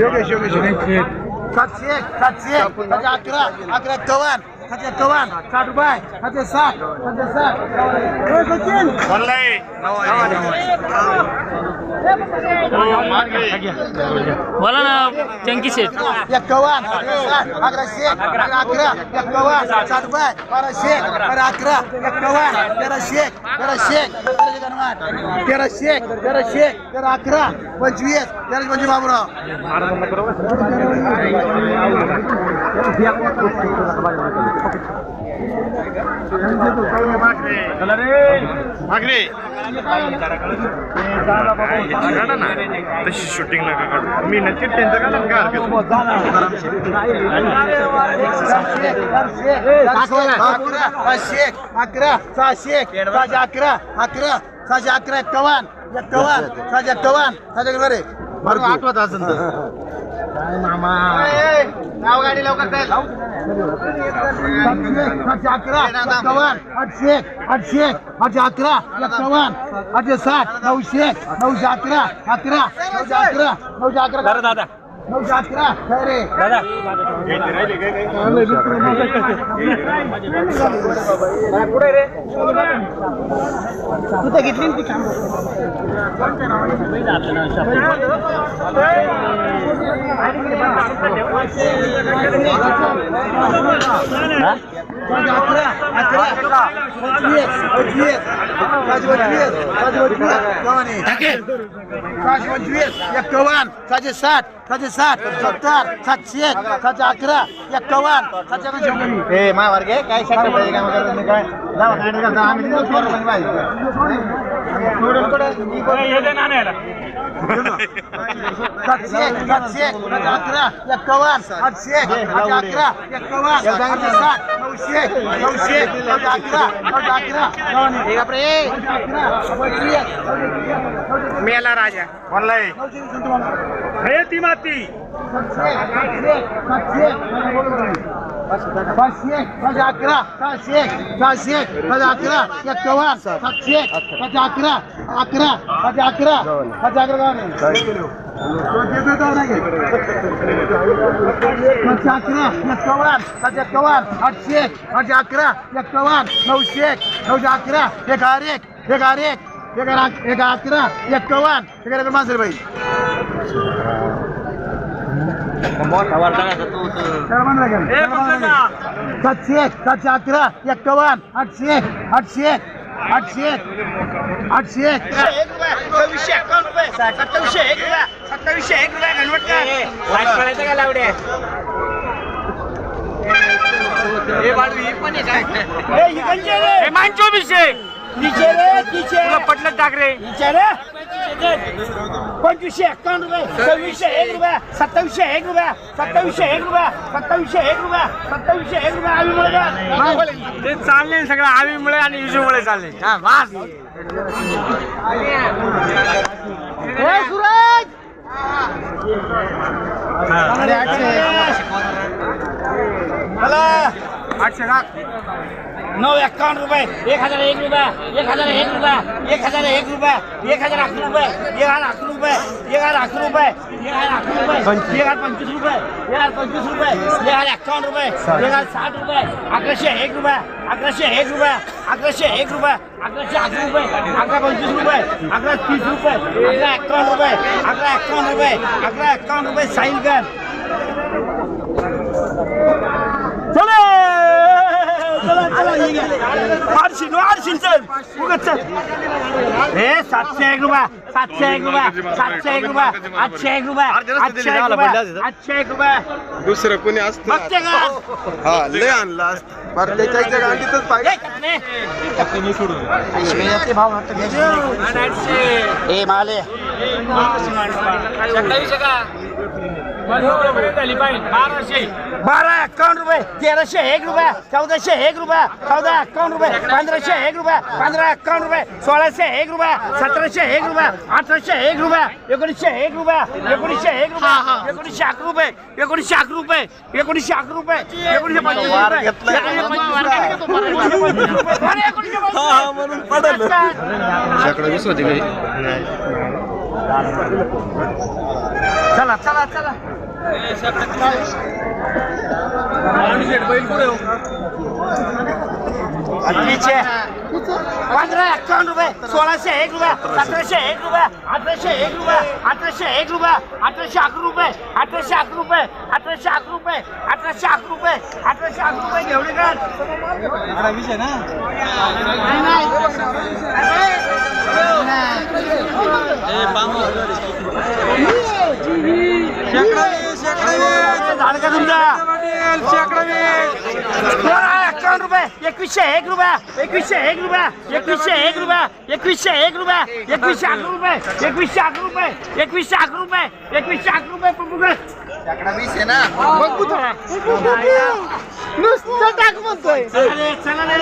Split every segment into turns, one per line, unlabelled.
योगेश योगेश योगेश. सातशे सातशे सातशे अकरा अकरा एकावन्न सातशे एकावन्न साठ रुपये. सातशे साठ. सातशे साठ. सचिन.
बोला ना चंकी शेठ.
एकावन्न साठ अकराशे अकरा एकावन्न साठ रुपये बाराशे बारा अकरा एकावन्न तेराशे तेराशे तेराशे गणवाट तेराशे तेराशे तेरा अकरा पंचवीस तेराशे पंचवीस बाबूराव.
तशी शूटिंग नका काढू. मी नक्की त्यांचं का नका
अकरा पाचशे अकरा सहाशे सहाशे अकरा अकरा सहाशे अकरा सहाशे सहाशे बरोबर आठवत असेल नाव गाडी लवकर आठशे अकरा एकावन्न आठशे आठशे आठशे अकरा एकावन्न आठशे साठ नऊशे नऊशे अकरा अकरा नऊशे अकरा नऊशे अकरा
दादा.
अकरा काय रे
दादा.
तू घेतली ती काम? अकरा अकरा सहाशे एकावन्न साठ सहाशे साठ सत्तर सातशे सातशे अकरा एकावन्न सातशे
ए मा काय शक्य पाहिजे काय काय आम्ही
सातशे सातशे सातशे अकरा एकावन्न आठशे आठशे अकरा एकावन्न आठशे साठ नऊशे नऊशे नऊशे अकरा नऊशे अकरा नऊशे अकरा पंचवीस
मेला राजा. हे ती माती.
सातशे सातशे सातशे. पाचशे पाचशे अकरा सहाशे सहाशे सातशे अकरा सातशे सातशे अकरा अकरा सातशे अकरा सातशे अकरा एकावन्न आठशे आठशे अकरा एकावन्न नऊशे नऊशे अकरा एक आर एक एक आर एक एक अकरा एकावन्न एक माणसं बाई सातशे सातशे अकरा एकावन्न आठशे आठशे आठशे आठशे.
सव्वीसशे एकावन्न रुपये सत्तावीसशे एक रुपया सत्तावीसशे एक रुपया घनवट का लावडे
चोवीसशे तुला पटलं टाक रे?
पंचवीसशे एकावन्न रुपये सव्वीसशे एक रुपया सत्तावीसशे एक रुपया सत्तावीसशे एक रुपया सत्तावीसशे एक रुपया सत्तावीसशे एक रुपया आम्ही
ते चालले सगळं आवीमुळे आणि युजूमुळे चालले. हा वास
सुरज!
आठशे. लाख नऊ एकावन्न रुपये एक हजार एक रुपया एक हजार एक रुपया एक हजार एक रुपया एक हजार अकरा रुपये एक हजार अकरा रुपये एक हजार अकरा रुपये एक हजार अकरा रुपये एक हजार पंचवीस रुपये एक हजार पंचवीस रुपये एक हजार एकावन्न रुपये एक हजार साठ रुपये अकराशे एक रुपया अकराशे एक रुपया अकराशे एक रुपया अकराशे अकरा रुपये अकरा पंचवीस रुपये अकरा तीस रुपये अकरा एकावन्न रुपये अकरा एकावन्न रुपये अकरा एकावन्न रुपये साईल कर चला. आठशे नो आठशे चल. उगाच चल. हे सातशे एक रुपया सातशे एक रुपया सातशे एक रुपया आठशे एक रुपया आठशे एक रुपया आठशे एक रुपया.
दुसरं कोणी असतं?
बघते का?
हा लय आणला असतं. बरं त्याच्या गाडीतच पाहिजे.
ए माले.
सत्तावीसशे का
बारा एकावन्न रुपये तेराशे एक रुपया चौदाशे एक रुपया चौदा एकावन्न रुपये पंधराशे एक रुपया पंधरा एकावन्न रुपये सोळाशे एक रुपया सतराशे एक रुपया अठराशे एक रुपया एकोणीसशे एक रुपया एकोणीसशे एक रुपया एकोणीसशे अकरा रुपये एकोणीसशे अकरा रुपये एकोणीसशे अकरा रुपये एकोणीसशे पंचवीस रुपये एकोणीसशे चला चला चला. अठराशे पंधरा एकावन्न रुपये सोळाशे एक रुपया सतराशे एक रुपया अठराशे एक रुपया अठराशे एक रुपया अठराशे अकरा रुपये अठराशे अकरा रुपये अठराशे अकरा रुपये अठराशे अकरा रुपये अठराशे अकरा रुपये घेवडे का झालं का तुमचा? एकावन्न रुपये एकवीसशे एक रुपया एकवीसशे एक रुपया एकवीसशे एक रुपया एकवीसशे एक रुपया एकवीसशे अकरा रुपये एकवीसशे अकरा रुपये एकवीसशे अकरा रुपये एकवीसशे अकरा रुपये
नुसतं टाक म्हणतोय.
चला रे, चला रे.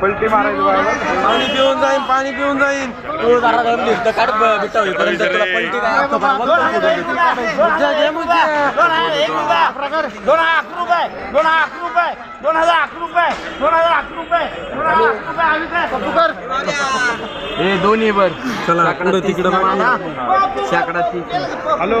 पलटी मारायची पाणी पिऊन जाईन पाणी पिऊन जाईन.
दोन हजार एक रुपया. दोन हजार अकरा रुपये. दोन हजार अकरा रुपये. दोन हजार अकरा रुपये. दोन हजार अकरा रुपये. दोन हजार अकरा रुपये. आम्ही काय पप्पूकर
हे दोन्ही बर चला पुढं तिकडं हॅलो हॅलो.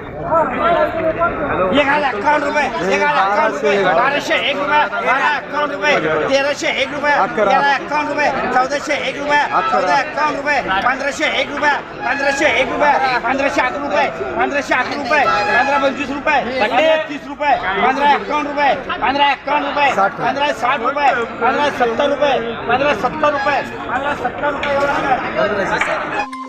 एक हजार अकाउंट रुपये एक हजार अकाउंट रुपये. बाराशे एक रुपया बारा अकाउंट रुपये. तेराशे एक रुपया. तेरा अकाउंट रुपये. चौदाशे एक रुपया. चौदा अकाउंट रुपये. पंधराशे एक रुपया. पंधराशे एक रुपया. पंधराशे अकरा रुपये. पंधराशे अकरा रुपये. पंधरा पंचवीस रुपये. पंधरा तीस रुपये. पंधरा अकाउंट रुपये. पंधरा अकाउंट रुपये. पंधरा साठ रुपये. पंधरा सत्तर रुपये. पंधरा सत्तर रुपये. पंधरा सत्तर रुपये.